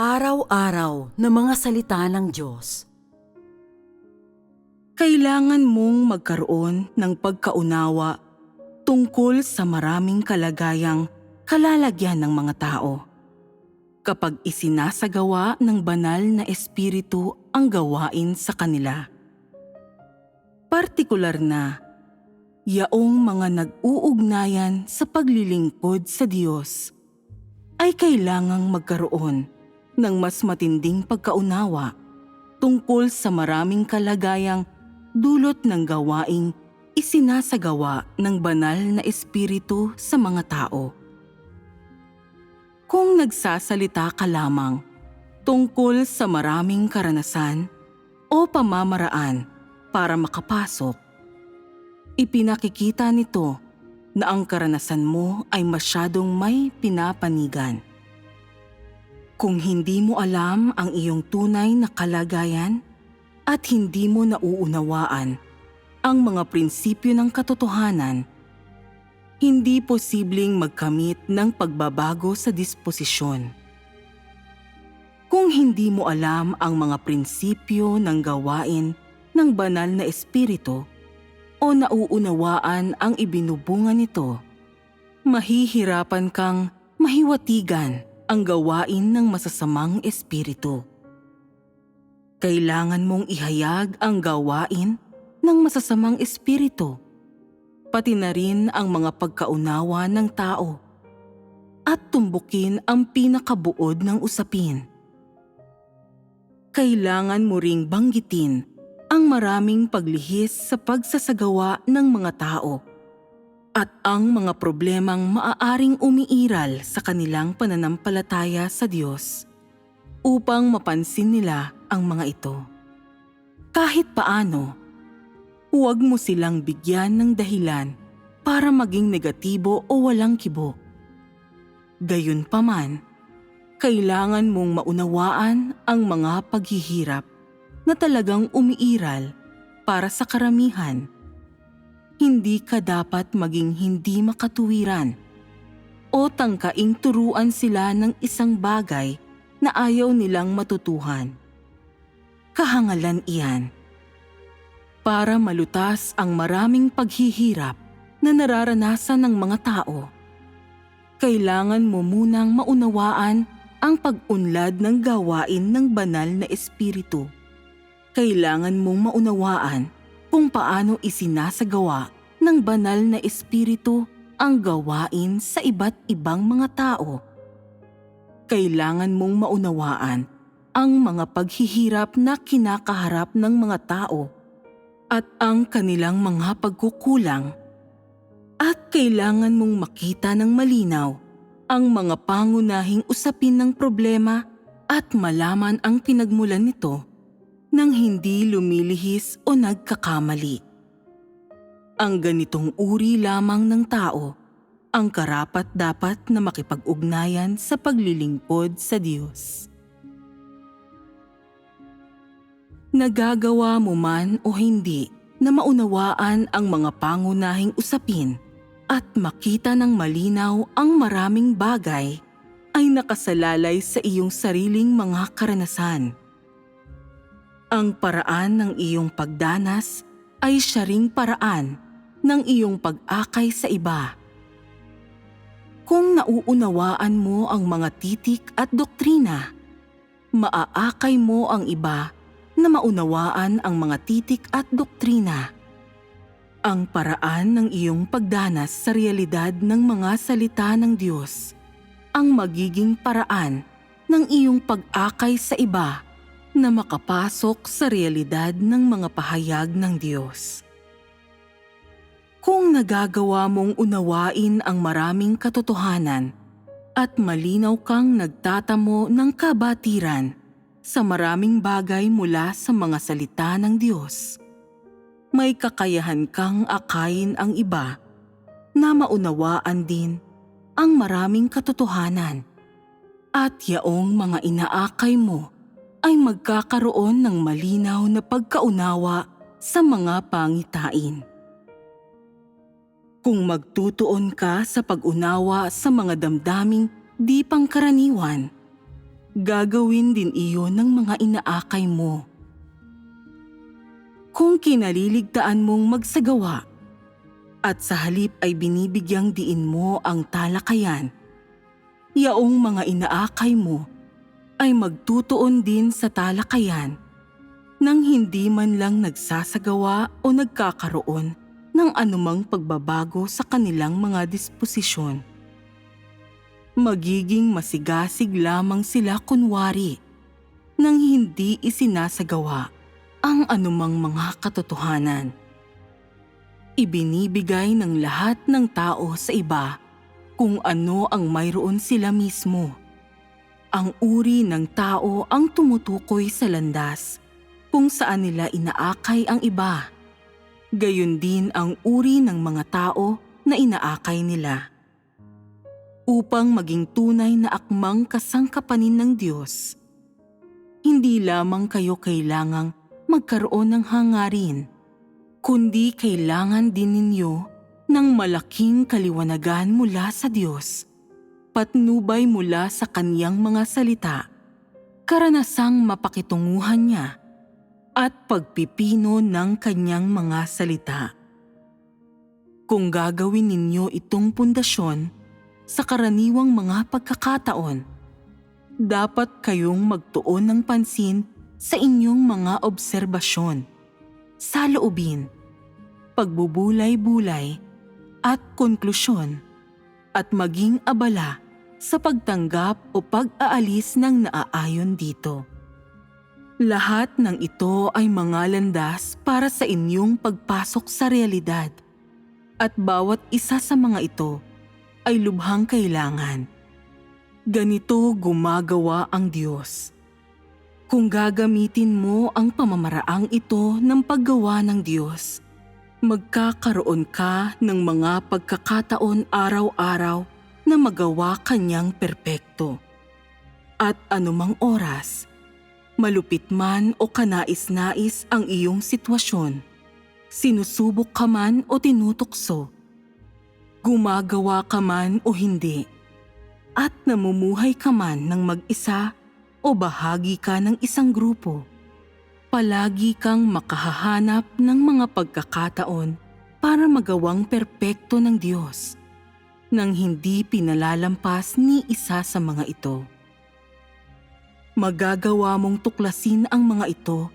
Araw-araw na mga salita ng Diyos. Kailangan mong magkaroon ng pagkaunawa tungkol sa maraming kalagayang kalalagyan ng mga tao. Kapag isinasagawa ng banal na espiritu ang gawain sa kanila. Partikular na, yaong mga nag-uugnayan sa paglilingkod sa Diyos ay kailangang magkaroon ng mas matinding pagkaunawa tungkol sa maraming kalagayang dulot ng gawaing isinasagawa ng banal na espiritu sa mga tao. Kung nagsasalita ka lamang tungkol sa maraming karanasan o pamamaraan para makapasok, ipinakikita nito na ang karanasan mo ay masyadong may pinapanigan. Kung hindi mo alam ang iyong tunay na kalagayan at hindi mo nauunawaan ang mga prinsipyo ng katotohanan, hindi posibleng magkamit ng pagbabago sa disposisyon. Kung hindi mo alam ang mga prinsipyo ng gawain ng banal na espiritu o nauunawaan ang ibinubunga nito, mahihirapan kang mahiwatigan ang gawain ng masasamang espiritu. Kailangan mong ihayag ang gawain ng masasamang espiritu, pati na rin ang mga pagkaunawa ng tao, at tumbukin ang pinakabuod ng usapin. Kailangan mo ring banggitin ang maraming paglihis sa pagsasagawa ng mga tao at ang mga problemang maaaring umiiral sa kanilang pananampalataya sa Diyos upang mapansin nila ang mga ito. Kahit paano, huwag mo silang bigyan ng dahilan para maging negatibo o walang kibo. Gayunpaman, kailangan mong maunawaan ang mga paghihirap na talagang umiiral para sa karamihan hindi ka dapat maging hindi makatuwiran o tangkaing turuan sila ng isang bagay na ayaw nilang matutuhan. Kahangalan iyan. Para malutas ang maraming paghihirap na nararanasan ng mga tao, kailangan mo munang maunawaan ang pag-unlad ng gawain ng banal na espiritu. Kailangan mong maunawaan kung paano isinasagawa ng banal na espiritu ang gawain sa iba't ibang mga tao. Kailangan mong maunawaan ang mga paghihirap na kinakaharap ng mga tao at ang kanilang mga pagkukulang. At kailangan mong makita ng malinaw ang mga pangunahing usapin ng problema at malaman ang pinagmulan nito nang hindi lumilihis o nagkakamali. Ang ganitong uri lamang ng tao ang karapat dapat na makipag-ugnayan sa paglilingkod sa Diyos. Nagagawa mo man o hindi na maunawaan ang mga pangunahing usapin at makita ng malinaw ang maraming bagay ay nakasalalay sa iyong sariling mga karanasan. Ang paraan ng iyong pagdanas ay siya ring paraan ng iyong pag-akay sa iba. Kung nauunawaan mo ang mga titik at doktrina, maaakay mo ang iba na maunawaan ang mga titik at doktrina. Ang paraan ng iyong pagdanas sa realidad ng mga salita ng Diyos ang magiging paraan ng iyong pag-akay sa iba na makapasok sa realidad ng mga pahayag ng Diyos. Kung nagagawa mong unawain ang maraming katotohanan at malinaw kang nagtatamo ng kabatiran sa maraming bagay mula sa mga salita ng Diyos, may kakayahan kang akayin ang iba na maunawaan din ang maraming katotohanan at yaong mga inaakay mo ay magkakaroon ng malinaw na pagkaunawa sa mga pangitain. Kung magtutuon ka sa pag-unawa sa mga damdaming di pangkaraniwan, gagawin din iyon ng mga inaakay mo. Kung kinaliligtaan mong magsagawa at sa halip ay binibigyang diin mo ang talakayan, yaong mga inaakay mo ay magtutuon din sa talakayan nang hindi man lang nagsasagawa o nagkakaroon ng anumang pagbabago sa kanilang mga disposisyon. Magiging masigasig lamang sila kunwari nang hindi isinasagawa ang anumang mga katotohanan. Ibinibigay ng lahat ng tao sa iba kung ano ang mayroon sila mismo. Ang uri ng tao ang tumutukoy sa landas kung saan nila inaakay ang iba. Gayon din ang uri ng mga tao na inaakay nila. Upang maging tunay na akmang kasangkapanin ng Diyos, hindi lamang kayo kailangang magkaroon ng hangarin, kundi kailangan din ninyo ng malaking kaliwanagan mula sa Diyos, patnubay mula sa Kanyang mga salita, karanasang mapakitunguhan niya, at pagpipino ng kanyang mga salita. Kung gagawin ninyo itong pundasyon sa karaniwang mga pagkakataon, dapat kayong magtuon ng pansin sa inyong mga obserbasyon, sa loobin, pagbubulay-bulay at konklusyon at maging abala sa pagtanggap o pag-aalis ng naaayon dito. Lahat ng ito ay mga landas para sa inyong pagpasok sa realidad at bawat isa sa mga ito ay lubhang kailangan. Ganito gumagawa ang Diyos. Kung gagamitin mo ang pamamaraang ito ng paggawa ng Diyos, magkakaroon ka ng mga pagkakataon araw-araw na magawa kanyang perpekto. At anumang oras, malupit man o kanais-nais ang iyong sitwasyon, sinusubok ka man o tinutokso, gumagawa ka man o hindi, at namumuhay ka man ng mag-isa o bahagi ka ng isang grupo, palagi kang makahahanap ng mga pagkakataon para magawang perpekto ng Diyos nang hindi pinalalampas ni isa sa mga ito magagawa mong tuklasin ang mga ito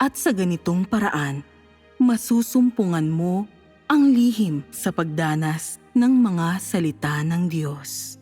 at sa ganitong paraan, masusumpungan mo ang lihim sa pagdanas ng mga salita ng Diyos.